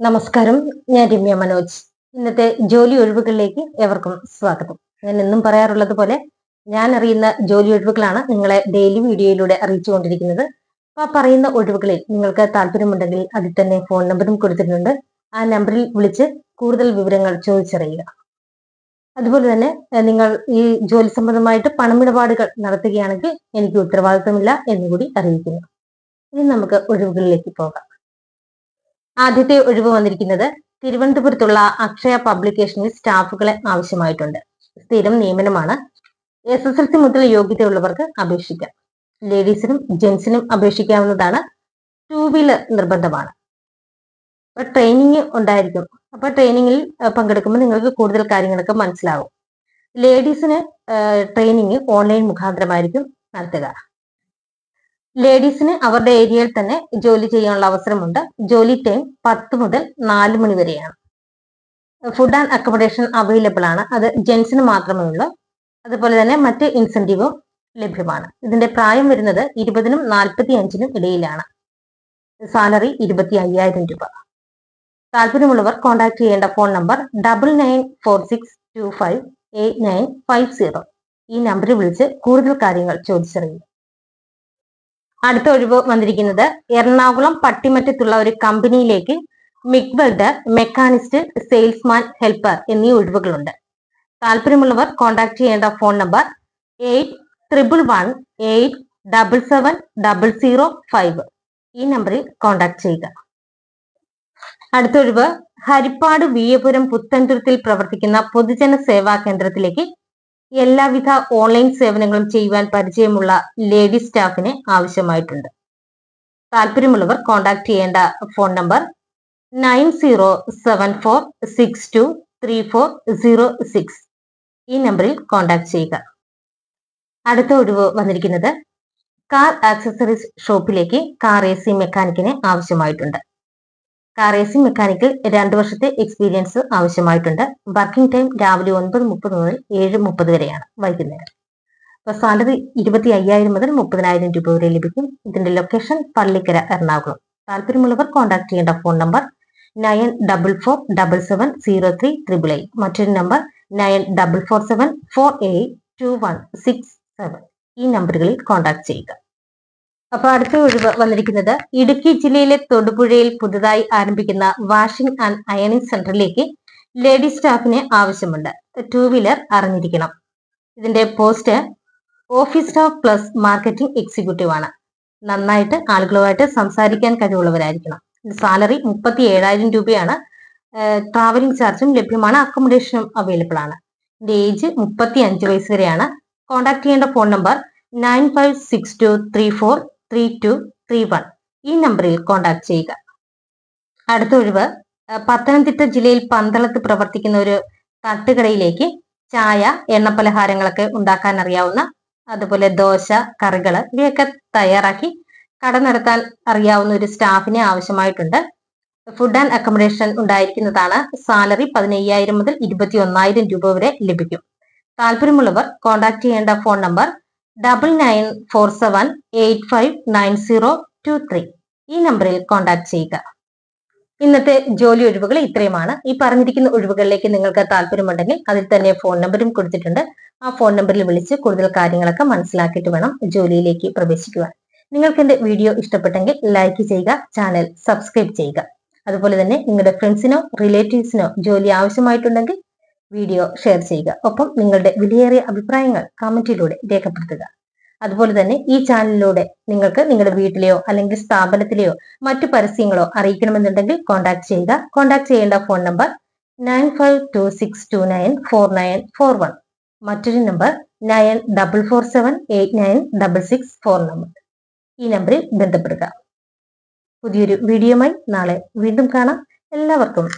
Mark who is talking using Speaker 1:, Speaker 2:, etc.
Speaker 1: നമസ്കാരം ഞാൻ രമ്യ മനോജ്. ഇന്നത്തെ ജോലി ഒഴിവുകളിലേക്ക് എവർക്കും സ്വാഗതം. ഞാൻ എന്നും പറയാറുള്ളത് പോലെ ഞാൻ അറിയുന്ന ജോലി ഒഴിവുകളാണ് നിങ്ങളെ ഡെയിലി വീഡിയോയിലൂടെ അറിയിച്ചുകൊണ്ടിരിക്കുന്നത്. ആ പറയുന്ന ഒഴിവുകളിൽ നിങ്ങൾക്ക് താല്പര്യമുണ്ടെങ്കിൽ അതിൽ തന്നെ ഫോൺ നമ്പറും കൊടുത്തിട്ടുണ്ട്. ആ നമ്പറിൽ വിളിച്ച് കൂടുതൽ വിവരങ്ങൾ ചോദിച്ചറിയുക. അതുപോലെ തന്നെ നിങ്ങൾ ഈ ജോലി സംബന്ധമായിട്ട് പണമിടപാടുകൾ നടത്തുകയാണെങ്കിൽ എനിക്ക് ഉത്തരവാദിത്തമില്ല എന്നുകൂടി അറിയിക്കുന്നു. ഇനി നമുക്ക് ഒഴിവുകളിലേക്ക് പോകാം. ആദ്യത്തെ ഒഴിവ് വന്നിരിക്കുന്നത് തിരുവനന്തപുരത്തുള്ള അക്ഷയ പബ്ലിക്കേഷനിൽ സ്റ്റാഫുകളെ ആവശ്യമായിട്ടുണ്ട്. സ്ഥിരം നിയമനമാണ്. എസ് എസ് എൽ സി മുതൽ യോഗ്യതയുള്ളവർക്ക് അപേക്ഷിക്കാം. ലേഡീസിനും ജെന്റ്സിനും അപേക്ഷിക്കാവുന്നതാണ്. ടൂ വീലർ നിർബന്ധമാണ്. അപ്പൊ ട്രെയിനിങ് ഉണ്ടായിരിക്കും. അപ്പൊ ട്രെയിനിങ്ങിൽ പങ്കെടുക്കുമ്പോൾ നിങ്ങൾക്ക് കൂടുതൽ കാര്യങ്ങളൊക്കെ മനസ്സിലാവും. ലേഡീസിന് ട്രെയിനിങ് ഓൺലൈൻ മുഖാന്തരമായിരിക്കും നടത്തുക. ലേഡീസിന് അവരുടെ ഏരിയയിൽ തന്നെ ജോലി ചെയ്യാനുള്ള അവസരമുണ്ട്. ജോലി ടൈം പത്ത് മുതൽ നാല് മണി വരെയാണ്. ഫുഡ് ആൻഡ് അക്കോമഡേഷൻ അവൈലബിൾ ആണ്. അത് ജെന്റ്സിന് മാത്രമേ ഉള്ളൂ. അതുപോലെ തന്നെ മറ്റ് ഇൻസെന്റീവും ലഭ്യമാണ്. ഇതിന്റെ പ്രായം വരുന്നത് ഇരുപതിനും നാൽപ്പത്തി അഞ്ചിനും ഇടയിലാണ്. സാലറി ഇരുപത്തി അയ്യായിരം രൂപ. താല്പര്യമുള്ളവർ കോൺടാക്ട് ചെയ്യേണ്ട phone number double nine four six two five eight nine five zero ഈ നമ്പറിൽ വിളിച്ച് കൂടുതൽ കാര്യങ്ങൾ ചോദിച്ചറിയും. അടുത്ത ഒഴിവ് വന്നിരിക്കുന്നത് എറണാകുളം പട്ടിമറ്റത്തുള്ള ഒരു കമ്പനിയിലേക്ക് MIG welder machinist salesman helper എന്നീ ഒഴിവുകളുണ്ട്. താല്പര്യമുള്ളവർ കോൺടാക്ട് ചെയ്യേണ്ട phone number eight triple one eight double seven double zero five. ഈ നമ്പറിൽ കോൺടാക്ട് ചെയ്യുക. അടുത്തൊഴിവ് ഹരിപ്പാട് വിയപുരം പുത്തൻതുരുത്തിൽ പ്രവർത്തിക്കുന്ന പൊതുജന സേവാ കേന്ദ്രത്തിലേക്ക് എല്ലാവിധ ഓൺലൈൻ സേവനങ്ങളും ചെയ്യുവാൻ പരിചയമുള്ള ലേഡി സ്റ്റാഫിനെ ആവശ്യമായിട്ടുണ്ട്. താല്പര്യമുള്ളവർ കോൺടാക്ട് ചെയ്യേണ്ട phone number nine zero seven four six two three four zero six ഈ നമ്പറിൽ കോൺടാക്ട് ചെയ്യുക. അടുത്ത ഒഴിവ് വന്നിരിക്കുന്നത് കാർ ആക്സസറീസ് ഷോപ്പിലേക്ക് കാർ എ സി മെക്കാനിക്കിനെ ആവശ്യമായിട്ടുണ്ട്. കാർ സി മെക്കാനിക്കിൽ രണ്ടു വർഷത്തെ എക്സ്പീരിയൻസ് ആവശ്യമായിട്ടുണ്ട്. വർക്കിംഗ് ടൈം രാവിലെ ഒൻപത് മുപ്പത് മുതൽ ഏഴ് മുപ്പത് വരെയാണ് വൈകുന്നേരം. അപ്പൊ സാലറി ഇരുപത്തി അയ്യായിരം മുതൽ മുപ്പതിനായിരം രൂപ വരെ ലഭിക്കും. ഇതിന്റെ ലൊക്കേഷൻ പള്ളിക്കര എറണാകുളം. താല്പര്യമുള്ളവർ കോൺടാക്ട് ചെയ്യേണ്ട phone number nine double four double seven zero three triple eight മറ്റൊരു number nine double four seven four eight two one six seven ഈ നമ്പറുകളിൽ കോൺടാക്ട് ചെയ്യുക. അപ്പൊ അടുത്ത ഒഴിവ് വന്നിരിക്കുന്നത് ഇടുക്കി ജില്ലയിലെ തൊടുപുഴയിൽ പുതുതായി ആരംഭിക്കുന്ന വാഷിംഗ് ആൻഡ് അയണിംഗ് സെന്ററിലേക്ക് ലേഡി സ്റ്റാഫിന് ആവശ്യമുണ്ട്. ടൂ വീലർ അറിഞ്ഞിരിക്കണം. ഇതിന്റെ post office staff plus marketing executive ആണ്. നന്നായിട്ട് ആളുകളുമായിട്ട് സംസാരിക്കാൻ കഴിവുള്ളവരായിരിക്കണം. സാലറി മുപ്പത്തി ഏഴായിരം രൂപയാണ്. ട്രാവലിംഗ് ചാർജും ലഭ്യമാണ്. അക്കോമഡേഷനും അവൈലബിൾ ആണ്. ഇതിന്റെ ഏജ് മുപ്പത്തി അഞ്ച് വയസ്സ് വരെയാണ്. കോൺടാക്ട് ചെയ്യേണ്ട phone number nine five six two three four three two three one ഈ നമ്പറിൽ കോൺടാക്ട് ചെയ്യുക. അടുത്ത ഒഴിവ് പത്തനംതിട്ട ജില്ലയിൽ പന്തളത്ത് പ്രവർത്തിക്കുന്ന ഒരു തട്ടുകടയിലേക്ക് ചായ എണ്ണപ്പലഹാരങ്ങളൊക്കെ ഉണ്ടാക്കാൻ അറിയാവുന്ന അതുപോലെ ദോശ കറികൾ ഇവയൊക്കെ തയ്യാറാക്കി കട നടത്താൻ അറിയാവുന്ന ഒരു സ്റ്റാഫിനെ ആവശ്യമായിട്ടുണ്ട്. ഫുഡ് ആൻഡ് അക്കോമഡേഷൻ ഉണ്ടായിരിക്കുന്നതാണ് സാലറി പതിനയ്യായിരം മുതൽ ഇരുപത്തി ഒന്നായിരം രൂപ വരെ ലഭിക്കും. താല്പര്യമുള്ളവർ കോൺടാക്ട് ചെയ്യേണ്ട phone number double nine four seven eight five nine zero two three ഈ നമ്പറിൽ കോൺടാക്ട് ചെയ്യുക. ഇന്നത്തെ ജോലി ഒഴിവുകൾ ഇത്രയുമാണ്. ഈ പറഞ്ഞിരിക്കുന്ന ഒഴിവുകളിലേക്ക് നിങ്ങൾക്ക് താല്പര്യമുണ്ടെങ്കിൽ അതിൽ തന്നെ ഫോൺ നമ്പറും കൊടുത്തിട്ടുണ്ട്. ആ ഫോൺ നമ്പറിൽ വിളിച്ച് കൂടുതൽ കാര്യങ്ങളൊക്കെ മനസ്സിലാക്കിയിട്ട് വേണം ജോലിയിലേക്ക് പ്രവേശിക്കുവാൻ. നിങ്ങൾക്ക് എന്റെ വീഡിയോ ഇഷ്ടപ്പെട്ടെങ്കിൽ ലൈക്ക് ചെയ്യുക ചാനൽ സബ്സ്ക്രൈബ് ചെയ്യുക. അതുപോലെ തന്നെ നിങ്ങളുടെ ഫ്രണ്ട്സിനോ റിലേറ്റീവ്സിനോ ജോലി ആവശ്യമായിട്ടുണ്ടെങ്കിൽ വീഡിയോ ഷെയർ ചെയ്യുക. ഒപ്പം നിങ്ങളുടെ വിലയേറിയ അഭിപ്രായങ്ങൾ കമന്റിലൂടെ രേഖപ്പെടുത്തുക. അതുപോലെ തന്നെ ഈ ചാനലിലൂടെ നിങ്ങൾക്ക് നിങ്ങളുടെ വീട്ടിലെയോ അല്ലെങ്കിൽ സ്ഥാപനത്തിലെയോ മറ്റു പരസ്യങ്ങളോ അറിയിക്കണമെന്നുണ്ടെങ്കിൽ കോൺടാക്ട് ചെയ്യുക. കോൺടാക്ട് ചെയ്യേണ്ട phone number nine five two six two nine four nine four one മറ്റൊരു number nine double four seven eight nine double six four number ഈ നമ്പറിൽ ബന്ധപ്പെടുക. പുതിയൊരു വീഡിയോയുമായി നാളെ വീണ്ടും കാണാം. എല്ലാവർക്കും